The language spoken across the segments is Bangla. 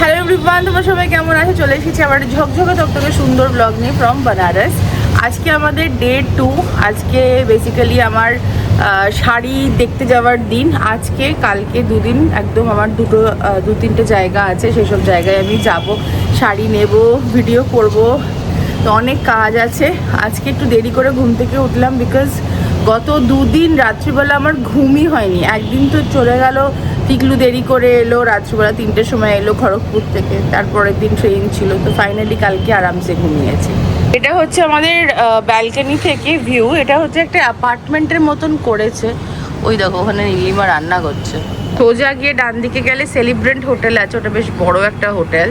হ্যালো এভরিওয়ান তোমরা সবাই কেমন আছে? চলে এসেছি একটা ঝকঝকে তকতকে সুন্দর ব্লগ নিয়ে ফ্রম বানারস আজকে আমাদের ডে টু আজকে বেসিক্যালি আমার শাড়ি দেখতে যাওয়ার দিন। আজকে, কালকে দুদিন একদম আমার দুটো দু তিনটে জায়গা আছে, সেসব জায়গায় আমি যাব, শাড়ি নেব ভিডিও করব। তো অনেক কাজ আছে। আজকে একটু দেরি করে ঘুম থেকে উঠলাম বিকজ গত দুদিন রাত্রিবেলা আমার ঘুমই হয়নি। একদিন তো চলে গেল টিকলু দেরি করে এলো, রাত্রিবেলা তিনটের সময় এলো খড়গপুর থেকে, তারপরের দিন ট্রেন ছিল, তো ফাইনালি কালকে আরামসে ঘুমিয়েছে। এটা হচ্ছে আমাদের ব্যালকানি থেকে ভিউ এটা হচ্ছে একটা অ্যাপার্টমেন্টের মতন করেছে। ওই দেখো, ওখানে নীলিমা রান্না করছে। সোজা গিয়ে ডান দিকে গেলে সেলিব্রেন্ট হোটেল আছে, ওটা বেশ বড় একটা হোটেল।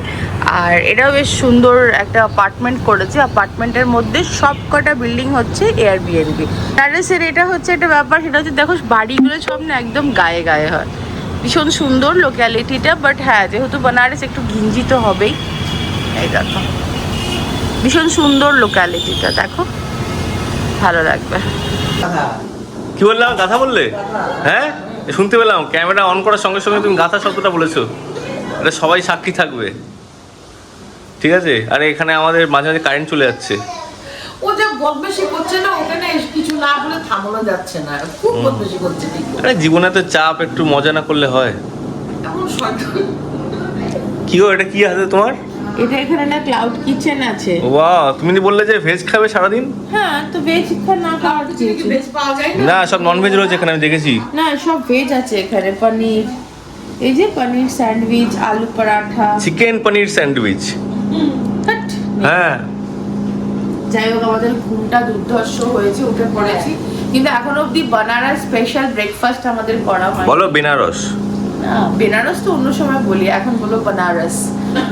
আর এটাও বেশ সুন্দর একটা অ্যাপার্টমেন্ট করেছে। অ্যাপার্টমেন্টের মধ্যে সব কটা বিল্ডিং হচ্ছে এয়ারবিএনবি প্যারিসের এটা হচ্ছে একটা ব্যাপার, সেটা হচ্ছে দেখো, বাড়িগুলো সব না একদম গায়ে গায়ে হয়। ভীষণ সুন্দর লোক্যালিটিটা বাট হ্যাঁ যেহেতু বেনারস একটু ঘিঞ্জি তো হবেই। এই দেখো। ভীষণ সুন্দর লোক্যালিটিটা দেখো। ভালো লাগবে। কি বললাম? গাথা বললে? হ্যাঁ? শুনতে পেলাম ক্যামেরা অন করার সঙ্গে সঙ্গে তুমি গাথা শব্দটা বলেছ। এটা সবাই সাক্ষী থাকবে। ঠিক আছে? আর এখানে আমাদের মাঝে মাঝে কারেন্ট চলে যাচ্ছে। ও যে বদমাশি করছে না ওকে না কিছু না বলে থামানো যাচ্ছে না। খুব বদমাশি করছে আরে জীবনে তো চাপ একটু মজা না করলে হয়। শয়তান। কি গো এটা কি আছে তোমার? এটা এখানে না ক্লাউড কিচেন আছে। ওয়া তুমি নি বললে যে ভেজ খাবে সারাদিন? হ্যাঁ তো ভেজ না ভেজ পাওয়া যায় না? না সব নন ভেজ রয়েছে এখানে আমি দেখেছি। না সব ভেজ আছে এখানে পনির। এই যে পনির স্যান্ডউইচ আলু পরাঠা। চিকেন পনির স্যান্ডউইচ। হ্যাঁ। যাই হোক আমাদের ঘুমটা দুর্ধর্ষ হয়েছে উঠে পড়েছি। কিন্তু এখন অবধি বানারস স্পেশাল ব্রেকফাস্ট আমাদের করা হয় বলো বেনারস। বেনারস তো অন্য সময় বলি এখন বলো বানারস।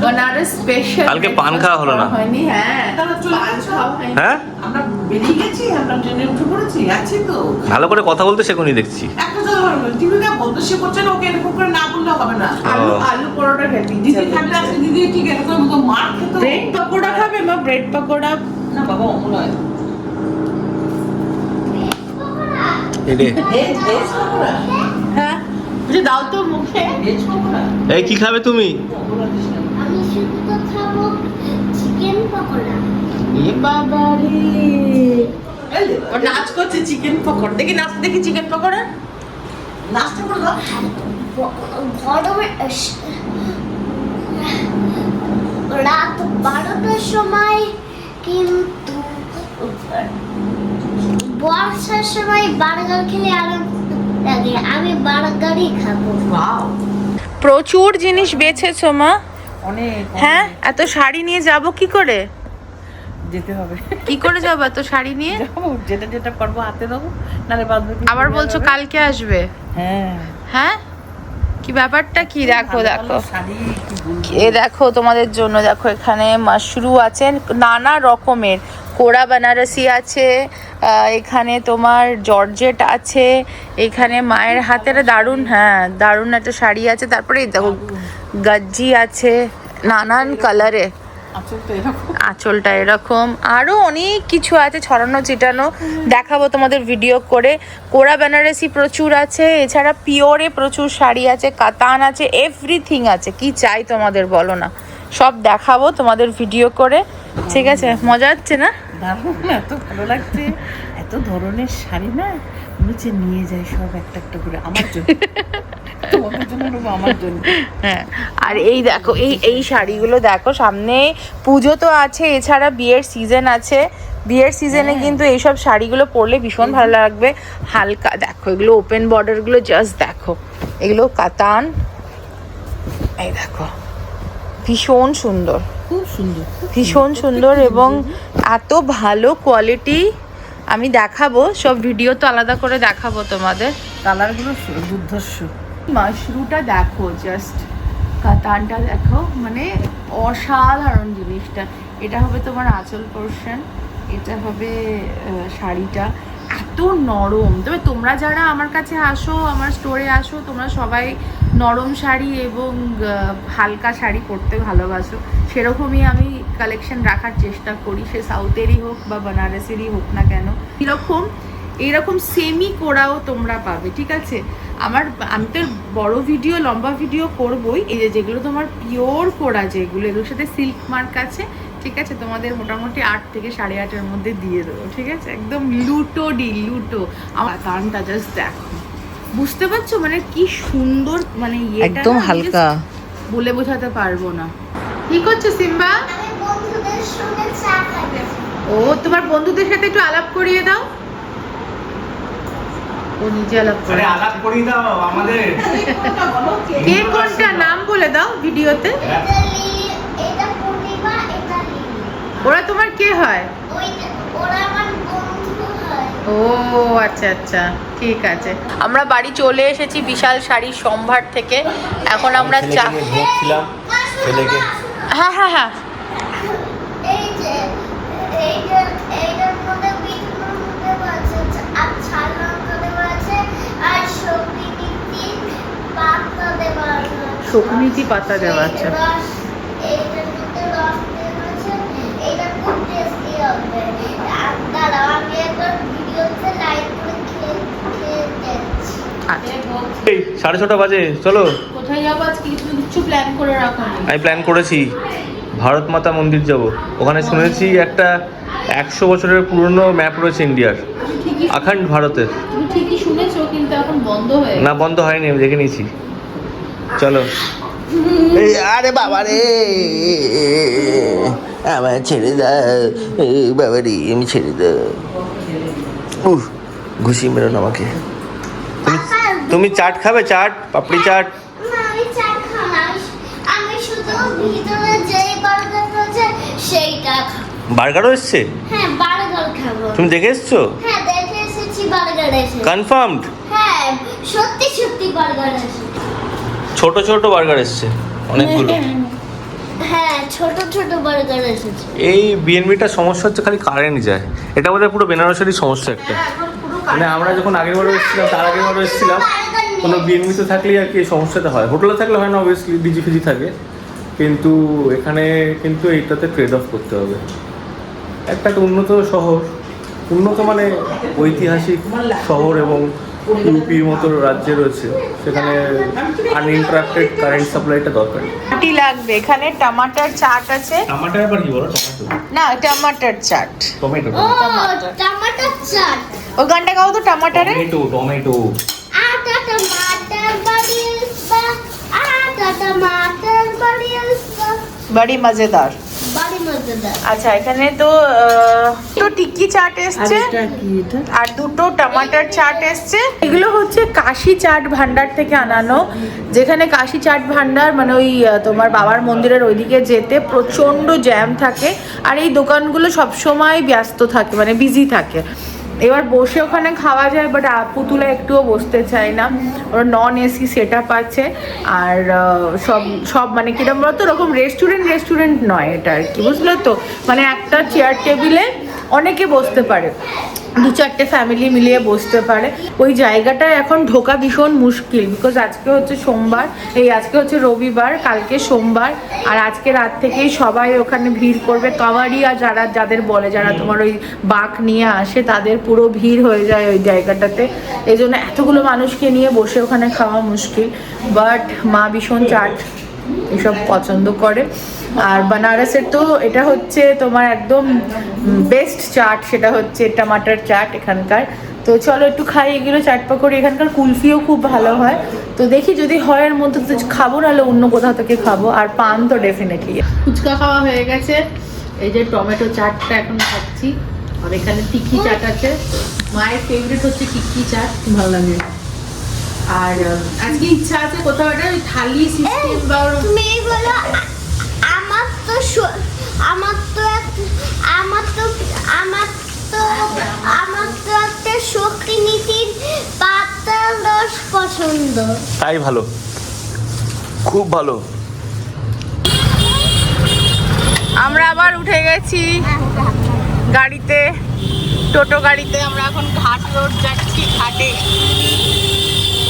বানারস স্পেশাল কালকে পান খাওয়া হলো না। হয়নি হ্যাঁ। তাহলে পান খাওয়া হ্যাঁ? আমরা বেরিয়ে গেছি আমরা ট্রেনে উঠে পড়েছি আছি তো। ভালো করে কথা বলতে শেখনি দেখছি। একটা তো দিদিকা বদমাশি করছে না ওকে এরকম করে না বললে হবে না। আলু আলু পরোটা খেতে দিদি থাকলে আজকে দিদি ঠিক এরকম তো মার খেত। ব্রেড পকোড়া খাবে মা? ব্রেড পকোড়া। না বাবা হয়। হ্যাঁ দাও তো মুখে। এই কি খাবে তুমি? চিকেন দেখি দেখি চিকেন পকোড়া রাত বারোটার সময় কিন্তু বর্ষার সময় বার্গার খেলে আমি বার্গারই খাব প্রচুর জিনিস বেছেছো মা। হ্যাঁ? এত শাড়ি নিয়ে যাব কি করে? যেতে হবে। কি করে যাব এত শাড়ি নিয়ে? যাব যেটা যেটা পারব হাতে দেবো নাহলে বান্ধবী আবার বলছো কালকে আসবে। হ্যাঁ। হ্যাঁ? কি ব্যাপারটা? কি দেখো দেখো। এ দেখো তোমাদের জন্য দেখো এখানে মাশরু আছে নানা রকমের। কোড়া বেনারসি আছে এখানে তোমার জর্জেট আছে এখানে মায়ের হাতের দারুণ হ্যাঁ দারুণ একটা শাড়ি আছে তারপরে দেখো গজ্জি আছে নানান কালারে আঁচলটা এরকম। আরও অনেক কিছু আছে ছড়ানো ছিটানো। দেখাবো তোমাদের ভিডিও করে। কোরা বেনারসি প্রচুর আছে এছাড়া পিওরে প্রচুর শাড়ি আছে কাতান আছে এভরিথিং আছে। কি চাই তোমাদের বলো না। সব দেখাবো তোমাদের ভিডিও করে। ঠিক আছে মজা হচ্ছে না? দারুণ এত ভালো লাগছে। এত ধরনের শাড়ি না। নিচে নিয়ে যায় সব একটা একটা করে আমার জন্য। হ্যাঁ আর এই দেখো এই এই শাড়িগুলো দেখো সামনে পুজো তো আছে এছাড়া বিয়ের সিজন আছে। বিয়ের সিজনে কিন্তু এইসব শাড়িগুলো পরলে ভীষণ ভালো লাগবে। হালকা দেখো এগুলো ওপেন বর্ডারগুলো জাস্ট দেখো। এগুলো কাতান। এই দেখো ভীষণ সুন্দর। খুব সুন্দর ভীষণ সুন্দর এবং এত ভালো কোয়ালিটি আমি দেখাবো, সব ভিডিও তো আলাদা করে দেখাবো তোমাদের। কালারগুলো দুর্ধর্ষ মাশরুটা দেখো জাস্ট কাতানটা দেখো মানে অসাধারণ জিনিসটা। এটা হবে তোমার আঁচল পোর্শন এটা হবে শাড়িটা। এত নরম। তবে তোমরা যারা আমার কাছে আসো, আমার স্টোরে আসো, তোমরা সবাই নরম শাড়ি এবং হালকা শাড়ি পরতে ভালোবাসো। সেরকমই আমি কালেকশন রাখার চেষ্টা করি, সে সাউথেরই হোক বা বেনারসেরই হোক না কেন। এরকম এইরকম সেমি কোড়াও তোমরা পাবে, ঠিক আছে? আমার, আমি তো বড়ো ভিডিও লম্বা ভিডিও করবই। এই যে যেগুলো তোমার পিওর করা যেগুলো, এগুলোর সাথে সিল্ক মার্ক আছে, ঠিক আছে? তোমাদের মোটামুটি আট থেকে সাড়ে আটের মধ্যে দিয়ে দেবো, ঠিক আছে? একদম লুটো ডি লুটো। আমার কারণটা জাস্ট দেখো। বুঝতে পারছ? মানে কি সুন্দর মানে একদম হালকা। বলে বোঝাতে পারব না। কি করছ সিম্বা? আমি বন্ধুদের সঙ্গে চা খাচ্ছি ও তোমার বন্ধুদের সাথে একটু আলাপ করিয়ে দাও। ও নিজে আলাপ করে আলাপ করিয়ে দাও আমাদের। কে কোনটা নাম বলে দাও ভিডিওতে? লিলি ওরা তোমার কে হয় ওই ওরা আমার বন্ধু হয় ও আচ্ছা আচ্ছা ঠিক আছে আমরা বাড়ি চলে এসেছি বিশাল শাড়ির সম্ভার থেকে এখন আমরা চা ছেলেকে হ্যাঁ হ্যাঁ হ্যাঁ এই যে এইটা এইটার মধ্যে বিট নুন দেওয়া আছে আর ঝাল লঙ্কা দেওয়া আছে আর সবজি মিষ্টি পাতা দেওয়া আছে শকুনিতি পাতা দেওয়া আছে রস এইটার মধ্যে রস দেওয়া আছে এটা খুব টেস্টি হবে আর দাঁড়াও আমি একবার ভিডিওতে লাইভ করে খেয়ে খেয়ে দেখছি আচ্ছা এই সাড়ে ছটা বাজে চলো। কোথায় যাব আজকে? কিছু কিছু প্ল্যান করে রাখো আমি প্ল্যান করেছি ভারত মাতা মন্দির যাব। ওখানে শুনেছি একটা একশো বছরের পুরনো ম্যাপ রয়েছে ইন্ডিয়ার। আখান্ড ভারতের। তুমি ঠিকই শুনেছো কিন্তু এখন বন্ধ হয়ে না বন্ধ হয়নি আমি দেখে নিয়েছি। চলো। এই আরে বাবা রে। আমার ছেড়ে দাও। বাবা রে আমি ছেড়ে দাও। ঘুষি মেরো আমাকে। তুমি চাট খাবে? চাট? পাপড়ি চাট? না আমি চা খাব না। আমি- আমি শুধু ভিতরে যেই বার্গার রয়েছে সেইটা খাব। বার্গারও এসছে? হ্যাঁ বার্গার খাব। তুমি দেখে এসছো? হ্যাঁ দেখে এসেছি বার্গার এসে কনফার্মড হ্যাঁ সত্যি সত্যি বার্গার ছোট ছোট বার্গার এসছে অনেকগুলো। হ্যাঁ ছোট ছোট বার্গার এসেছে। এই বিএনবিটার সমস্যা হচ্ছে খালি কারেন্ট যায়। এটা বোধহয় পুরো বেনারসেরই সমস্যা একটা। মানে আমরা যখন আগের বারও এসেছিলাম তার আগের বারও এসেছিলাম কোনো বিএনবিতে থাকলেই আর কি এই সমস্যাটা হয়। হোটেলে থাকলে হয় না অবভিয়াসলি ডিজি ফিজি থাকে। কিন্তু এখানে কিন্তু এইটাতে ট্রেড অফ করতে হবে। একটা উন্নত শহর। উন্নত মানে ঐতিহাসিক শহর এবং ইউপির মতো রাজ্যে রয়েছে। সেখানে আনইন্টারাপ্টেড কারেন্ট সাপ্লাইটা দরকার। চাটি লাগবে? এখানে টমাটার চাট আছে। টমাটার আবার কি বলো? টমেটো? না টমাটার চাট। টমেটো ও টমেটো। চাট। ও গানটা গাও তো টমাটারে। Tomato tomato. আটা টমাটার বাড়িয়েছে আটা টমাটার বড়ি মজেদার। বাড়ি মজাদার। আচ্ছা এখানে তো তো টিক্কি চাট এসছে আর দুটো টমাটার চাট এসছে। এগুলো হচ্ছে কাশি চাট ভান্ডার থেকে আনানো যেখানে কাশি চাট ভান্ডার মানে ওই তোমার বাবার মন্দিরের ওইদিকে যেতে প্রচণ্ড জ্যাম থাকে আর এই দোকানগুলো সবসময় ব্যস্ত থাকে মানে বিজি থাকে। এবার বসে ওখানে খাওয়া যায় বাট পুতুলা একটুও বসতে চায় না। ওরা নন এসি সেট আপ আছে, আর সব সব মানে কিরম বলতো? ওরকম রেস্টুরেন্ট রেস্টুরেন্ট নয় এটা আর কি, বুঝলো তো? মানে একটা চেয়ার টেবিলে অনেকে বসতে পারে। দু চারটে ফ্যামিলি মিলিয়ে বসতে পারে। ওই জায়গাটা এখন ঢোকা ভীষণ মুশকিল বিকজ আজকে হচ্ছে সোমবার এই আজকে হচ্ছে রবিবার কালকে সোমবার আর আজকে রাত থেকেই সবাই ওখানে ভিড় করবে। কাওয়ারিয়া যারা যাদের বলে যারা তোমার ওই বাঁক নিয়ে আসে তাদের পুরো ভিড় হয়ে যায় ওই জায়গাটাতে। এই জন্য এতগুলো মানুষকে নিয়ে বসে ওখানে খাওয়া মুশকিল। বাট মা ভীষণ চাট এসব পছন্দ করে। আর বানারসের তো এটা হচ্ছে তোমার একদম বেস্ট চাট, সেটা হচ্ছে টমাটার চাট এখানকার। তো চলো একটু খাই এগুলো, চাট পাকড়ি। এখানকার কুলফিও খুব ভালো হয়। তো দেখি যদি হয় এর মধ্যে তো খাব, নাহলে অন্য কোথাও থেকে খাব। আর পান তো ডেফিনেটলি ফুচকা খাওয়া হয়ে গেছে। এই যে টমেটো চাটটা এখন খাচ্ছি। আর এখানে টিকি চাট আছে। মায়ের ফেভারিট হচ্ছে টিকি চাট। ভালো লাগে। আর আজকে ইচ্ছা আছে কোথাও একটা ওই থালি সিস্টেম বা আ- আমার তো আমার তো এক- আমার তো আমার তো আমার তো একটা শক্তি নীতির পাতার রস পছন্দ। তাই ভালো। খুব ভালো। আমরা আবার উঠে গেছি গাড়িতে টোটো গাড়িতে। আমরা এখন ঘাট রোড যাচ্ছি ঘাটে।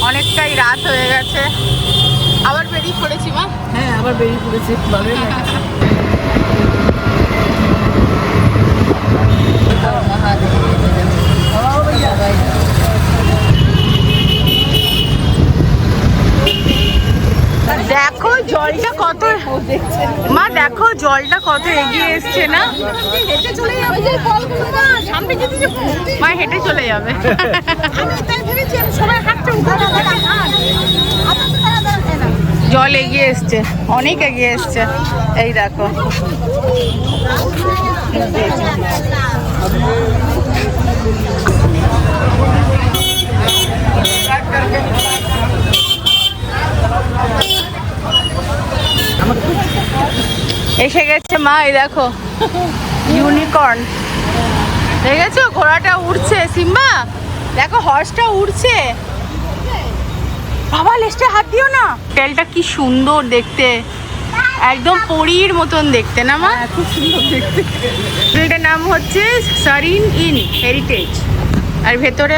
অনেকটাই রাত হয়ে গেছে। আবার বেরিয়ে পড়েছি মা। হ্যাঁ আবার বেরিয়ে পড়েছে। ভালোই লাগছে দেখো জলটা কত মা দেখো জলটা কত এগিয়ে এসছে না? হেঁটে চলে যাবে যে কলগুলো না সামনে যদি যে মা হেঁটে চলে যাবে। জল এগিয়ে এসছে, অনেক এগিয়ে এসছে। এই দেখো। এসে গেছে মা, এই দেখো। ইউনিকর্ন। দেখেছ? ঘোড়াটা উড়ছে। সিম্বা? দেখো হর্সটা উড়ছে। বাবা লেজটা হাত দিও না। হোটেলটা কি সুন্দর দেখতে। একদম পরীর মতন দেখতে না মা? খুব সুন্দর দেখতে। হোটেলটার নাম হচ্ছে সারিন ইন হেরিটেজ আর ভেতরে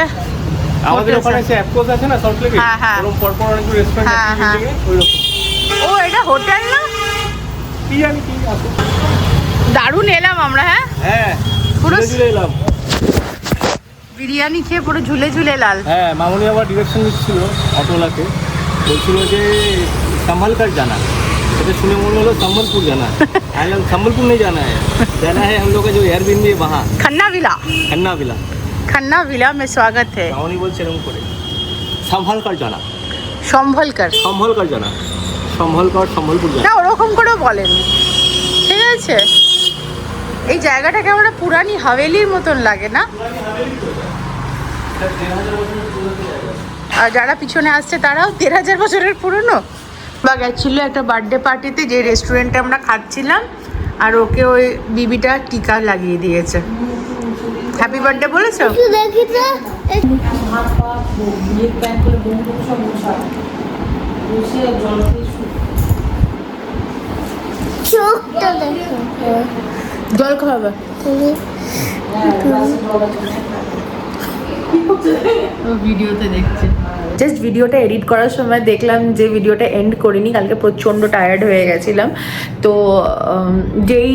আমাদের ওখানে. যে অ্যাপকোস আছে না সল্টলেকে হ্যাঁ, হ্যাঁ। ওরকম পরপর অনেকগুলো রেস্টুরেন্ট হ্যাঁ, আছে হ্যাঁ। বিল্ডিংয়ে ও এটা হোটেল না? কি জানি কি আছে। দারুণ এলাম আমরা হ্যাঁ? হ্যাঁ পুরো এলাম। বিরিয়ানি খেয়ে পুরো ঝুলে ঝুলে লাল হ্যাঁ মামুনি আবার ডিরেকশন দিচ্ছিল অটোলাকে বলছিল যে संभलकर जाना এটা শুনে মনে হলো সম্বলপুর জানা আমি বললাম সম্বলপুর नहीं जाना है जाना है हम लोग का जो एयरबिनबी है वहाँ Khanna villa Khanna villa Khanna villa में स्वागत है মামুনি বলছে এরকম করে সম্ভলকর জানা সম্ভলকর সম্ভলকর জানা সম্ভলকর সম্বলপুর জানা না ওরকম করেও বলেন ঠিক আছে এই জায়গাটাকে আমরা পুরানি হাভেলির মতন লাগে না? আর যারা পিছনে আসছে তারাও দেড় হাজার বছরের পুরনো? বা গেছিল একটা বার্থডে পার্টিতে যে রেস্টুরেন্টে আমরা খাচ্ছিলাম, আর ওকে ওই বিবিটা টিকা লাগিয়ে দিয়েছে। হ্যাপি বার্থডে বলেছ? চোখটা দেখো। জল খাওয়াবে ভিডিওতে দেখছে। জাস্ট ভিডিওটা এডিট করার সময় দেখলাম যে ভিডিওটা এন্ড করিনি কালকে প্রচণ্ড টায়ার্ড হয়ে গেছিলাম। তো যেই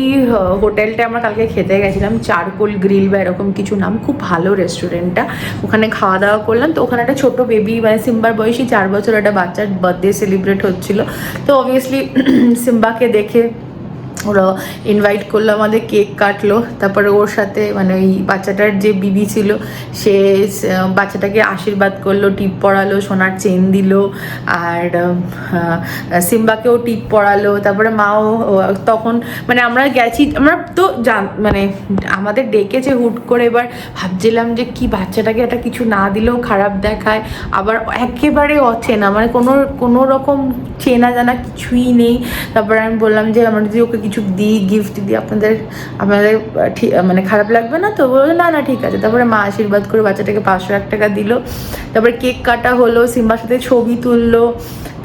হোটেলটা আমরা কালকে খেতে গেছিলাম চারকোল গ্রিল বা এরকম কিছু নাম খুব ভালো রেস্টুরেন্টটা ওখানে খাওয়া দাওয়া করলাম। তো ওখানে একটা ছোট বেবি মানে সিম্বার বয়সী চার বছর একটা বাচ্চার বার্থডে সেলিব্রেট হচ্ছিল। তো অবভিয়াসলি সিম্বাকে দেখে ওরা ইনভাইট করল, আমাদের কেক কাটলো, তারপরে ওর সাথে মানে ওই বাচ্চাটার যে বিবি ছিল, সে বাচ্চাটাকে আশীর্বাদ করল, টিপ পরালো, সোনার চেন দিল, আর সিম্বাকেও টিপ পরালো, তারপরে মাও তখন মানে আমরা গেছি, আমরা তো জান মানে আমাদের ডেকেছে হুট করে এবার ভাবছিলাম যে কি বাচ্চাটাকে একটা কিছু না দিলেও খারাপ দেখায়, আবার একেবারে অচেনা মানে কোনো কোনো রকম চেনা জানা কিছুই নেই, তারপরে আমি বললাম যে আমরা যদি ওকে কিছু দিই গিফট দিই, আপনাদের আপনাদের মানে খারাপ লাগবে না তো? বলল, না না, ঠিক আছে। তারপরে মা আশীর্বাদ করে বাচ্চাটাকে পাঁচশো এক টাকা দিল। তারপরে কেক কাটা হলো, সিম্বার সাথে ছবি তুললো।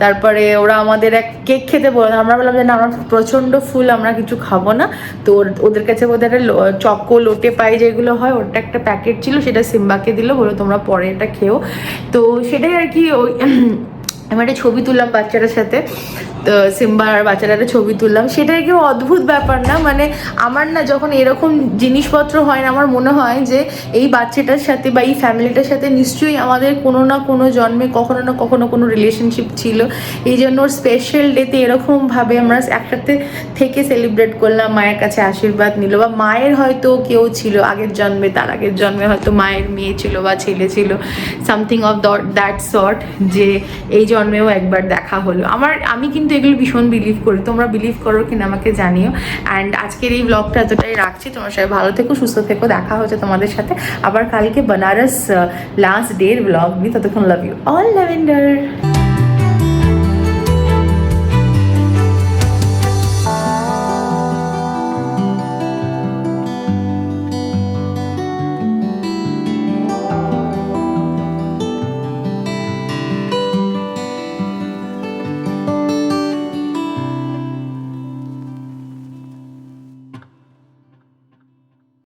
তারপরে ওরা আমাদের এক কেক খেতে বলল আমরা বললাম যে, না, আমরা প্রচণ্ড ফুল, আমরা কিছু খাব না। তো ওদের কাছে ওদের একটা চকো লোটে পাই যেগুলো হয় ওটা একটা প্যাকেট ছিল, সেটা সিম্বাকে দিল বলো তোমরা পরে এটা খেও। তো সেটাই আর কি ওই আমি একটা ছবি তুললাম বাচ্চাটার সাথে, তো সিম্বার আর বাচ্চাটার ছবি তুললাম। সেটা কেউ অদ্ভুত ব্যাপার না? মানে আমার না যখন এরকম জিনিসপত্র হয় না, আমার মনে হয় যে এই বাচ্চাটার সাথে বা এই ফ্যামিলিটার সাথে নিশ্চয়ই আমাদের কোনো না কোনো জন্মে কখনো না কখনো কোনো রিলেশনশিপ ছিল। এই জন্য ওর স্পেশাল ডেতে এরকমভাবে আমরা একসাথে থেকে সেলিব্রেট করলাম, মায়ের কাছে আশীর্বাদ নিল বা মায়ের হয়তো কেউ ছিল, আগের জন্মে, তার আগের জন্মে হয়তো মায়ের মেয়ে ছিল বা ছেলে ছিল সামথিং অফ দ্যাট সর্ট যে এই জন্মেও একবার দেখা হলো। আমার, আমি কিন্তু এগুলো ভীষণ বিলিভ করি। তোমরা বিলিভ করো কিনা আমাকে জানিও। অ্যান্ড আজকের এই ব্লগটা এতটাই রাখছি। তোমার সাথে ভালো থেকো, সুস্থ থেকো। দেখা হচ্ছে তোমাদের সাথে আবার কালকে বেনারস লাস্ট ডের ব্লগ নিয়ে। ততক্ষণ লাভ ইউ অল ল্যাভেন্ডার